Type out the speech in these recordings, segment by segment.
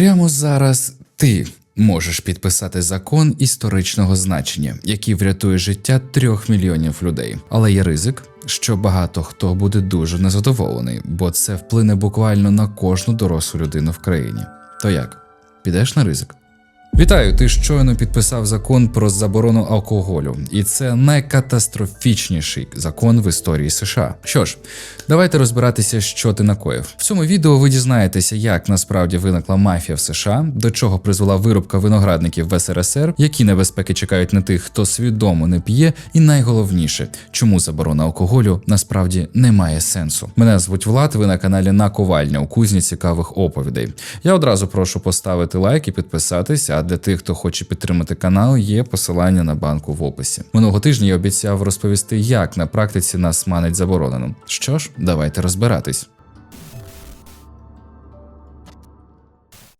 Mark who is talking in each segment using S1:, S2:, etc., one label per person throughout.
S1: Прямо зараз ти можеш підписати закон історичного значення, який врятує життя трьох мільйонів людей. Але є ризик, що багато хто буде дуже незадоволений, бо це вплине буквально на кожну дорослу людину в країні. То як? Підеш на ризик? Вітаю! Ти щойно підписав закон про заборону алкоголю, і це найкатастрофічніший закон в історії США. Що ж, давайте розбиратися, що ти накоїв. В цьому відео ви дізнаєтеся, як насправді виникла мафія в США, до чого призвела вирубка виноградників в СРСР, які небезпеки чекають на тих, хто свідомо не п'є, і найголовніше, чому заборона алкоголю насправді не має сенсу. Мене звуть Влад. Ви на каналі Наковальня у кузні цікавих оповідей. Я одразу прошу поставити лайк і підписатися. Для тих, хто хоче підтримати канал, є посилання на банку в описі. Минулого тижня я обіцяв розповісти, як на практиці нас манить заборонено. Що ж, давайте розбиратись.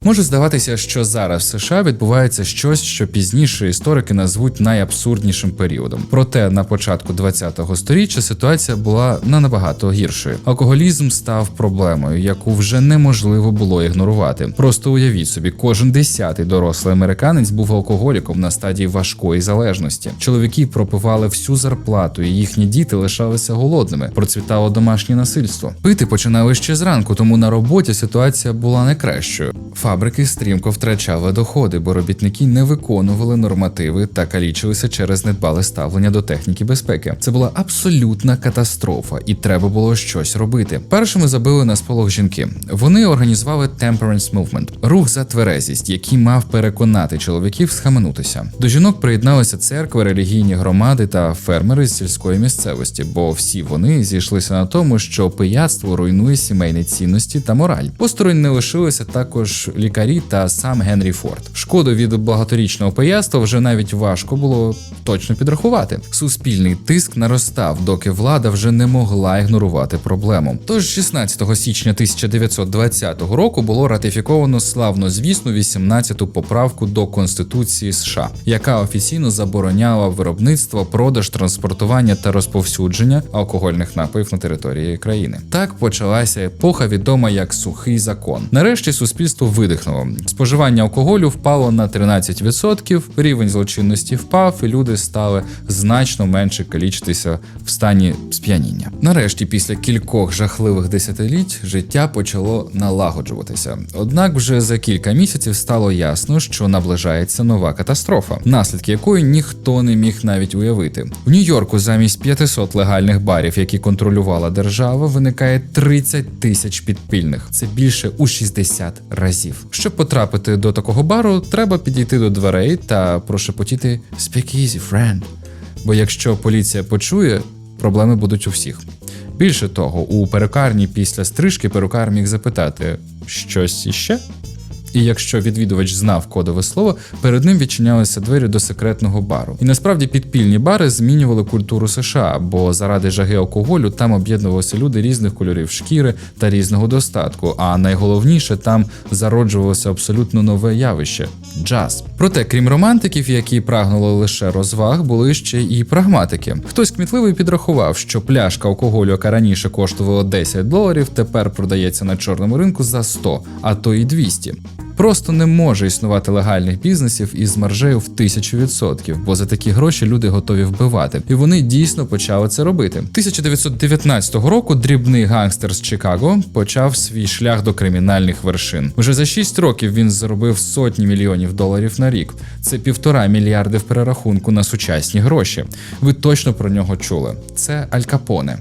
S1: Може здаватися, що зараз в США відбувається щось, що пізніше історики назвуть найабсурднішим періодом. Проте на початку 20-го сторіччя ситуація була не набагато гіршою. Алкоголізм став проблемою, яку вже неможливо було ігнорувати. Просто уявіть собі, кожен десятий дорослий американець був алкоголіком на стадії важкої залежності. Чоловіки пропивали всю зарплату, і їхні діти лишалися голодними. Процвітало домашнє насильство. Пити починали ще зранку, тому на роботі ситуація була не кращою. Фабрики стрімко втрачали доходи, бо робітники не виконували нормативи та калічилися через недбале ставлення до техніки безпеки. Це була абсолютна катастрофа, і треба було щось робити. Першими забили на сполох жінки. Вони організували Temperance Movement – рух за тверезість, який мав переконати чоловіків схаменутися. До жінок приєдналися церкви, релігійні громади та фермери з сільської місцевості, бо всі вони зійшлися на тому, що пияцтво руйнує сімейні цінності та мораль. Посторонь не лишилися також лікарі та сам Генрі Форд. Шкоду від багаторічного пияцтва вже навіть важко було точно підрахувати. Суспільний тиск наростав, доки влада вже не могла ігнорувати проблему. Тож 16 січня 1920 року було ратифіковано славно звісну 18-ту поправку до Конституції США, яка офіційно забороняла виробництво, продаж, транспортування та розповсюдження алкогольних напоїв на території країни. Так почалася епоха, відома як сухий закон. Нарешті суспільство видихнуло. Споживання алкоголю впало на 13%, рівень злочинності впав, і люди стали значно менше калічитися в стані сп'яніння. Нарешті, після кількох жахливих десятиліть, життя почало налагоджуватися. Однак, вже за кілька місяців стало ясно, що наближається нова катастрофа, наслідки якої ніхто не міг навіть уявити. В Нью-Йорку замість 500 легальних барів, які контролювала держава, виникає 30 тисяч підпільних. Це більше у 60 разів. Щоб потрапити до такого бару, треба підійти до дверей та прошепотіти «Speak easy, friend». Бо якщо поліція почує, проблеми будуть у всіх. Більше того, у перукарні після стрижки перукар міг запитати щось іще. І якщо відвідувач знав кодове слово, перед ним відчинялися двері до секретного бару. І насправді підпільні бари змінювали культуру США, бо заради жаги алкоголю там об'єднувалися люди різних кольорів шкіри та різного достатку. А найголовніше там зароджувалося абсолютно нове явище джаз. Проте, крім романтиків, які прагнули лише розваг, були ще і прагматики. Хтось кмітливий підрахував, що пляшка алкоголю, яка раніше коштувала 10 доларів, тепер продається на чорному ринку за 100, а то і 200. Просто не може існувати легальних бізнесів із маржею в тисячу відсотків, бо за такі гроші люди готові вбивати, і вони дійсно почали це робити. 1919 року дрібний гангстер з Чикаго почав свій шлях до кримінальних вершин. Уже за 6 років він заробив сотні мільйонів доларів на рік. Це півтора мільярди в перерахунку на сучасні гроші. Ви точно про нього чули. Це Аль Капоне.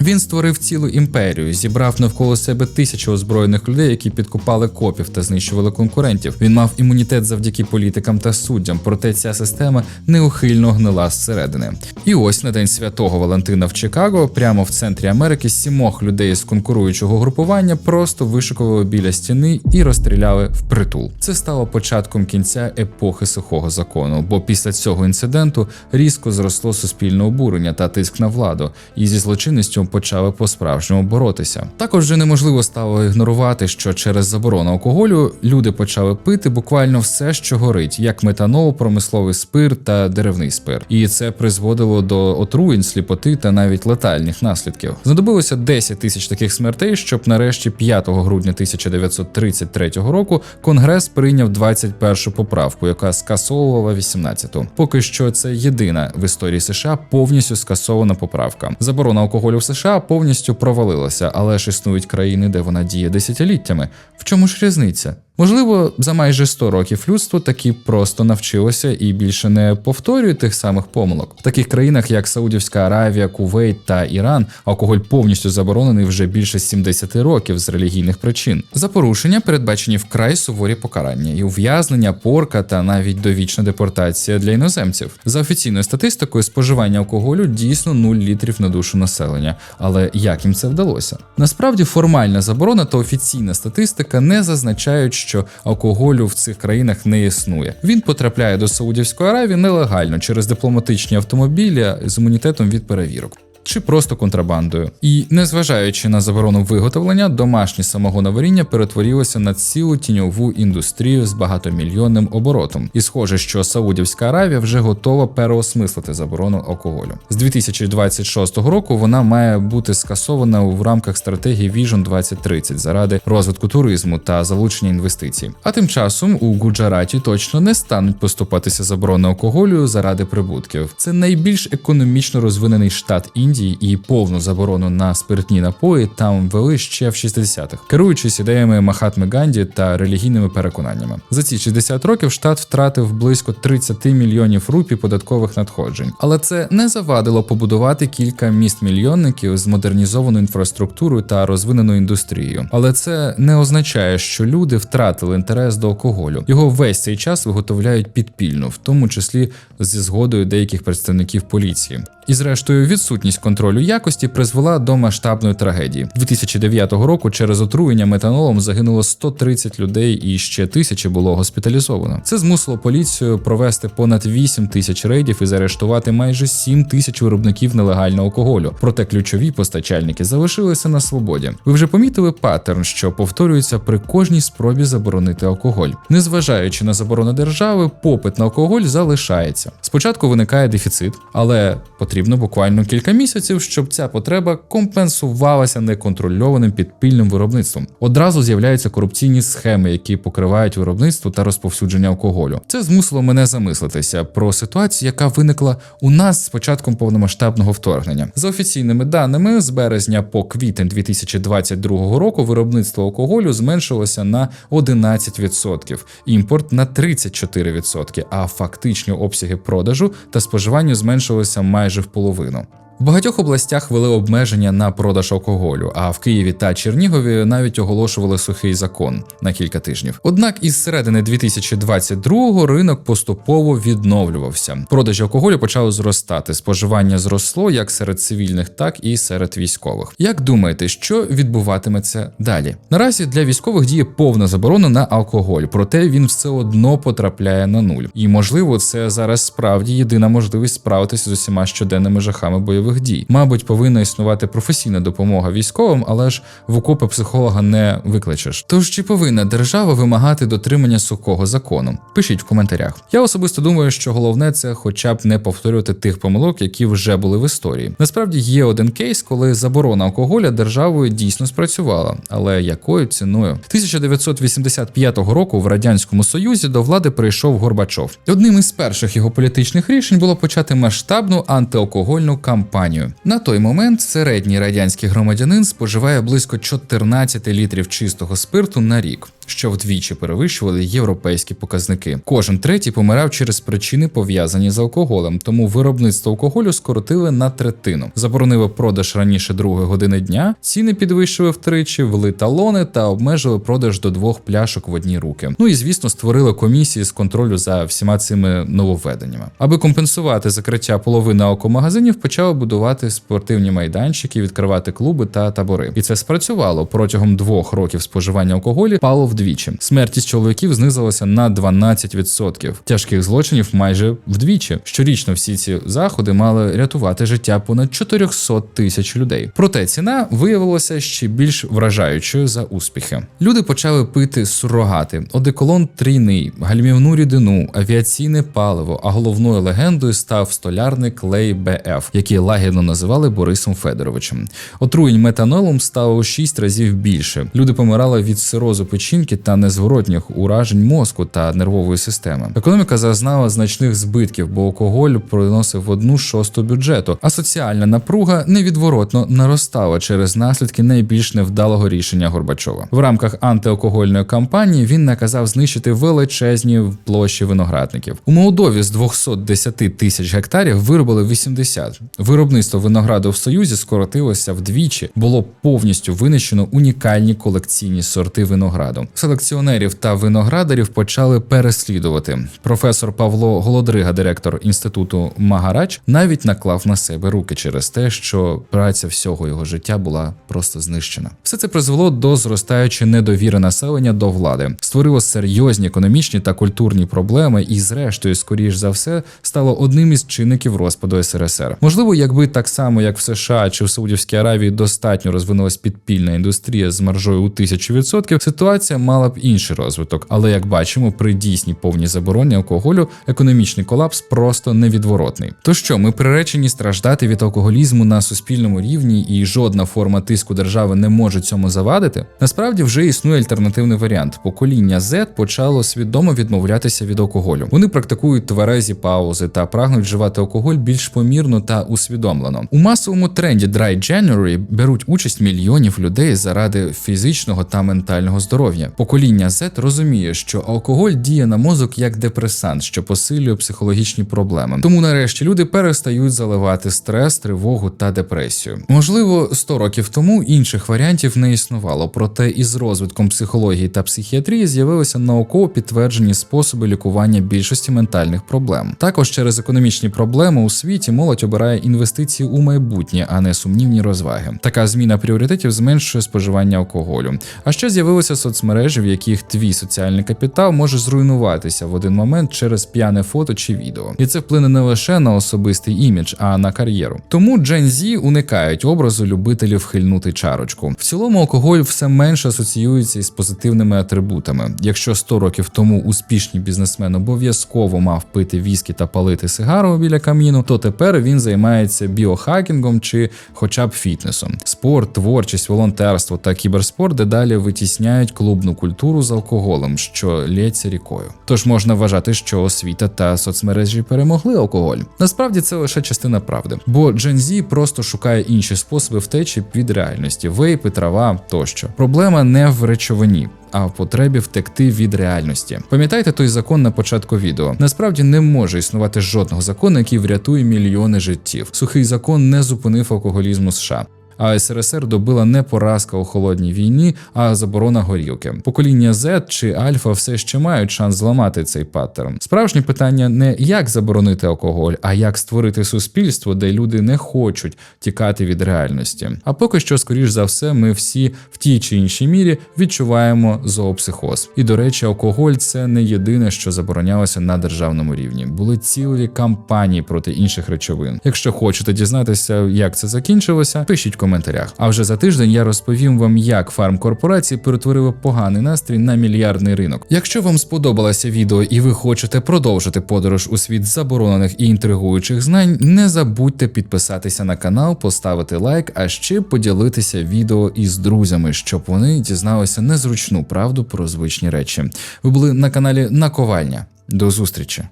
S1: Він створив цілу імперію, зібрав навколо себе тисячі озброєних людей, які підкупали копів та знищували конкурентів. Він мав імунітет завдяки політикам та суддям, проте ця система неухильно гнила зсередини. І ось на день святого Валентина в Чикаго, прямо в центрі Америки, сімох людей з конкуруючого групування просто вишикували біля стіни і розстріляли впритул. Це стало початком кінця епохи сухого закону, бо після цього інциденту різко зросло суспільне обурення та тиск на владу, і зі злочинністю почали по-справжньому боротися. Також вже неможливо стало ігнорувати, що через заборону алкоголю люди почали пити буквально все, що горить, як метанол, промисловий спирт та деревний спирт. І це призводило до отруєнь, сліпоти та навіть летальних наслідків. Знадобилося 10 тисяч таких смертей, щоб нарешті 5 грудня 1933 року Конгрес прийняв 21 поправку, яка скасовувала 18-ту. Поки що це єдина в історії США повністю скасована поправка. Заборона алкоголю в США повністю провалилася, але ж існують країни, де вона діє десятиліттями. В чому ж різниця? Можливо, за майже 100 років людство таки просто навчилося і більше не повторює тих самих помилок. В таких країнах, як Саудівська Аравія, Кувейт та Іран, алкоголь повністю заборонений вже більше 70 років з релігійних причин. За порушення передбачені вкрай суворі покарання і ув'язнення, порка та навіть довічна депортація для іноземців. За офіційною статистикою, споживання алкоголю дійсно 0 літрів на душу населення. Але як їм це вдалося? Насправді формальна заборона та офіційна статистика не зазначають, що алкоголю в цих країнах не існує. Він потрапляє до Саудівської Аравії нелегально через дипломатичні автомобілі з імунітетом від перевірок. Чи просто контрабандою, і незважаючи на заборону виготовлення, домашнє самогоноваріння перетворилося на цілу тіньову індустрію з багатомільйонним оборотом. І схоже, що Саудівська Аравія вже готова переосмислити заборону алкоголю. З 2026 року вона має бути скасована в рамках стратегії Vision 2030 заради розвитку туризму та залучення інвестицій. А тим часом у Гуджараті точно не стануть поступатися заборони алкоголю заради прибутків. Це найбільш економічно розвинений штат Індії, і повну заборону на спиртні напої там ввели ще в 60-х, керуючись ідеями Махатми Ганді та релігійними переконаннями. За ці 60 років штат втратив близько 30 мільйонів рупій податкових надходжень, але це не завадило побудувати кілька міст мільйонників з модернізованою інфраструктурою та розвиненою індустрією. Але це не означає, що люди втратили інтерес до алкоголю. Його весь цей час виготовляють підпільно, в тому числі зі згодою деяких представників поліції. І, зрештою, відсутність контролю якості призвела до масштабної трагедії. 2009 року через отруєння метанолом загинуло 130 людей і ще тисячі було госпіталізовано. Це змусило поліцію провести понад 8 тисяч рейдів і заарештувати майже 7 тисяч виробників нелегального алкоголю. Проте ключові постачальники залишилися на свободі. Ви вже помітили паттерн, що повторюється при кожній спробі заборонити алкоголь. Незважаючи на заборону держави, попит на алкоголь залишається. Спочатку виникає дефіцит, але потрібно буквально кілька місяців, щоб ця потреба компенсувалася неконтрольованим підпільним виробництвом. Одразу з'являються корупційні схеми, які покривають виробництво та розповсюдження алкоголю. Це змусило мене замислитися про ситуацію, яка виникла у нас з початком повномасштабного вторгнення. За офіційними даними, з березня по квітень 2022 року виробництво алкоголю зменшилося на 11%, імпорт на 34%, а фактичні обсяги продажу та споживання зменшилися майже в половину. В багатьох областях ввели обмеження на продаж алкоголю, а в Києві та Чернігові навіть оголошували сухий закон на кілька тижнів. Однак із середини 2022-го ринок поступово відновлювався. Продажі алкоголю почали зростати. Споживання зросло як серед цивільних, так і серед військових. Як думаєте, що відбуватиметься далі? Наразі для військових діє повна заборона на алкоголь, проте він все одно потрапляє на нуль. І можливо, це зараз справді єдина можливість справитися з усіма щоденними жахами бойових бойових дій. Мабуть, повинна існувати професійна допомога військовим, але ж в окопи психолога не викличеш. Тож чи повинна держава вимагати дотримання сухого закону? Пишіть в коментарях. Я особисто думаю, що головне це, хоча б не повторювати тих помилок, які вже були в історії. Насправді є один кейс, коли заборона алкоголя державою дійсно спрацювала, але якою ціною? 1985 року в радянському союзі до влади прийшов Горбачов. Одним із перших його політичних рішень було почати масштабну антиалкогольну кампанію компанію. На той момент середній радянський громадянин споживає близько 14 літрів чистого спирту на рік що вдвічі перевищували європейські показники. Кожен третій помирав через причини пов'язані з алкоголем, тому виробництво алкоголю скоротили на третину. Заборонили продаж раніше другої години дня, ціни підвищили втричі, вли талони та обмежили продаж до двох пляшок в одні руки. Ну і звісно, створили комісії з контролю за всіма цими нововведеннями. Аби компенсувати закриття половини алкомагазинів, почали будувати спортивні майданчики, відкривати клуби та табори. І це спрацювало протягом двох років споживання алкоголю. Пало в вдвічі. Смертність чоловіків знизилася на 12%, тяжких злочинів майже вдвічі. Щорічно всі ці заходи мали рятувати життя понад 400 тисяч людей. Проте ціна виявилася ще більш вражаючою за успіхи. Люди почали пити сурогати, одеколон трійний, гальмівну рідину, авіаційне паливо. А головною легендою став столярний клей БФ, який лагідно називали Борисом Федоровичем. Отруєнь метанолом стало у 6 разів більше. Люди помирали від сирозу печінки та незворотніх уражень мозку та нервової системи. Економіка зазнала значних збитків, бо алкоголь приносив одну шосту бюджету, а соціальна напруга невідворотно наростала через наслідки найбільш невдалого рішення Горбачова. В рамках антиалкогольної кампанії він наказав знищити величезні площі виноградників. У Молдові з 210 тисяч гектарів виробили 80. Виробництво винограду в Союзі скоротилося вдвічі, було повністю винищено унікальні колекційні сорти винограду. Селекціонерів та виноградарів почали переслідувати. Професор Павло Голодрига, директор інституту Магарач, навіть наклав на себе руки через те, що праця всього його життя була просто знищена. Все це призвело до зростаючої недовіри населення до влади, створило серйозні економічні та культурні проблеми, і, зрештою, скоріш за все, стало одним із чинників розпаду СРСР. Можливо, якби так само, як в США чи в Саудівській Аравії, достатньо розвинулась підпільна індустрія з маржою у тисячу відсотків, ситуація мала б інший розвиток. Але як бачимо, при дійсній повній забороні алкоголю економічний колапс просто невідворотний. То що ми приречені страждати від алкоголізму на суспільному рівні, і жодна форма тиску держави не може цьому завадити? Насправді вже існує альтернативний варіант. Покоління Z почало свідомо відмовлятися від алкоголю. Вони практикують тверезі паузи та прагнуть вживати алкоголь більш помірно та усвідомлено. У масовому тренді Dry January беруть участь мільйонів людей заради фізичного та ментального здоров'я. Покоління Z розуміє, що алкоголь діє на мозок як депресант, що посилює психологічні проблеми. Тому нарешті люди перестають заливати стрес, тривогу та депресію. Можливо, 100 років тому інших варіантів не існувало, проте із розвитком психології та психіатрії з'явилися науково підтверджені способи лікування більшості ментальних проблем. Також через економічні проблеми у світі молодь обирає інвестиції у майбутнє, а не сумнівні розваги. Така зміна пріоритетів зменшує споживання алкоголю. А ще з'явилися соцмережі, в яких твій соціальний капітал може зруйнуватися в один момент через п'яне фото чи відео, і це вплине не лише на особистий імідж, а на кар'єру. Тому Gen Z уникають образу любителів хильнути чарочку. В цілому алкоголь все менше асоціюється із позитивними атрибутами. Якщо 100 років тому успішний бізнесмен обов'язково мав пити віскі та палити сигару біля каміну, то тепер він займається біохакінгом чи хоча б фітнесом. Спорт, творчість, волонтерство та кіберспорт дедалі витісняють клубну культуру з алкоголем, що лється рікою. Тож можна вважати, що освіта та соцмережі перемогли алкоголь. Насправді це лише частина правди, бо Gen Z просто шукає інші способи втечі від реальності, вейпи, трава тощо. Проблема не в речовині. А в потребі втекти від реальності. Пам'ятайте той закон на початку відео. Насправді не може існувати жодного закону, який врятує мільйони життів. Сухий закон не зупинив алкоголізм у США. А СРСР добила не поразка у холодній війні, а заборона горілки. Покоління Z чи Альфа все ще мають шанс зламати цей паттерн. Справжнє питання не як заборонити алкоголь, а як створити суспільство, де люди не хочуть тікати від реальності. А поки що, скоріш за все, ми всі в тій чи іншій мірі відчуваємо зоопсихоз. І до речі, алкоголь це не єдине, що заборонялося на державному рівні. Були цілі кампанії проти інших речовин. Якщо хочете дізнатися, як це закінчилося, пишіть в коментарях. А вже за тиждень я розповім вам, як фармкорпорації перетворили поганий настрій на мільярдний ринок. Якщо вам сподобалося відео і ви хочете продовжити подорож у світ заборонених і інтригуючих знань, не забудьте підписатися на канал, поставити лайк, а ще поділитися відео із друзями, щоб вони дізналися незручну правду про звичні речі. Ви були на каналі Наковальня. До зустрічі!